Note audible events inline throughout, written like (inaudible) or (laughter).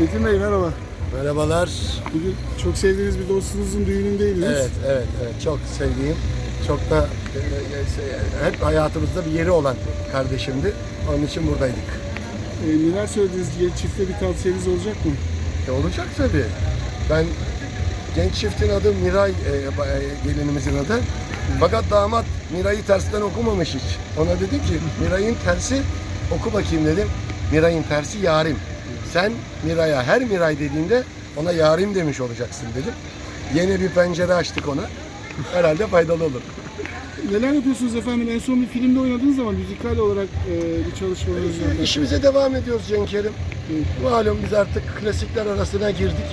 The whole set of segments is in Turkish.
Metin Bey merhaba. Merhabalar. Bugün çok sevdiğiniz bir dostunuzun düğünündeydiniz. Evet, evet, evet. Çok sevdiğim, çok da e, e, hep hayatımızda bir yeri olan kardeşimdi. Onun için buradaydık. Ee, neler söylediniz? Genç çifte bir tavsiyeniz olacak mı? E, olacak tabii. Ben genç çiftin adı Miray, e, e, gelinimizin adı. Fakat damat Miray'ı tersten okumamış hiç. Ona dedi ki Miray'ın tersi oku bakayım dedim. Miray'ın tersi yarim. Sen Miray'a her Miray dediğinde ona yarim demiş olacaksın dedim. Yeni bir pencere açtık ona. Herhalde faydalı olur. Neler yapıyorsunuz efendim? En son bir filmde oynadığınız zaman müzikal olarak e, bir çalışmalarınız var. İşimize devam ediyoruz Cenk'erim. Malum biz artık klasikler arasına girdik.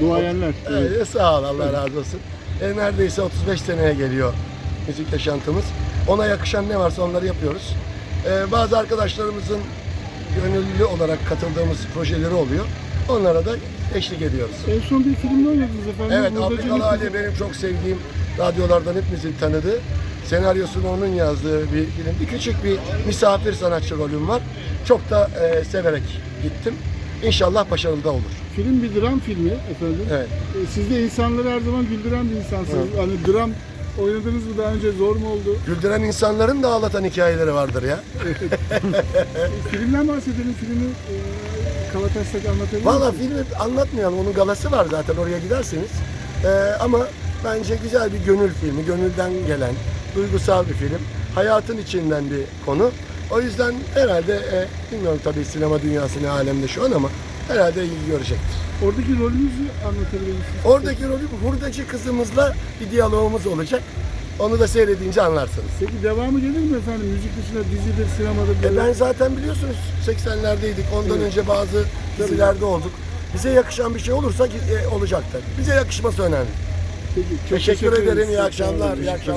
Duayenler. Evet. Ee, sağ ol Allah razı olsun. E, neredeyse 35 seneye geliyor müzik yaşantımız. Ona yakışan ne varsa onları yapıyoruz. Ee, bazı arkadaşlarımızın gönüllü olarak katıldığımız projeleri oluyor. Onlara da eşlik ediyoruz. En son bir filmde oynadınız efendim. Evet, Burada Afrikalı Ali benim çok sevdiğim radyolardan hepimizin tanıdığı. Senaryosunu onun yazdığı bir film. Bir küçük bir misafir sanatçı rolüm var. Çok da e, severek gittim. İnşallah başarılı da olur. Film bir dram filmi efendim. Evet. E, siz de insanları her zaman güldüren bir insansınız. Hani dram oynadınız mı daha önce zor mu oldu? Güldüren insanların da ağlatan hikayeleri vardır ya. E, (laughs) filmden bahsedelim. Filmi e, Kavataş'ta anlatabilir Valla filmi anlatmayalım. Onun galası var zaten oraya giderseniz. Ee, ama bence güzel bir gönül filmi. Gönülden gelen, duygusal bir film. Hayatın içinden bir konu. O yüzden herhalde e, bilmiyorum tabii sinema dünyası ne alemde şu an ama herhalde ilgi görecektir. Oradaki rolünüzü anlatabilir misiniz? Oradaki rolü buradaki kızımızla bir diyalogumuz olacak. Onu da seyredince anlarsınız. Peki devamı gelir mi efendim? Müzik dışında dizidir, sinemadır. E böyle? ben zaten biliyorsunuz 80'lerdeydik. Ondan Evet. önce bazı dizilerde olduk. Bize yakışan bir şey olursa e, olacak tabii. Bize yakışması önemli. Peki, çok Teşekkür ederim. İyi akşamlar. İyi akşamlar.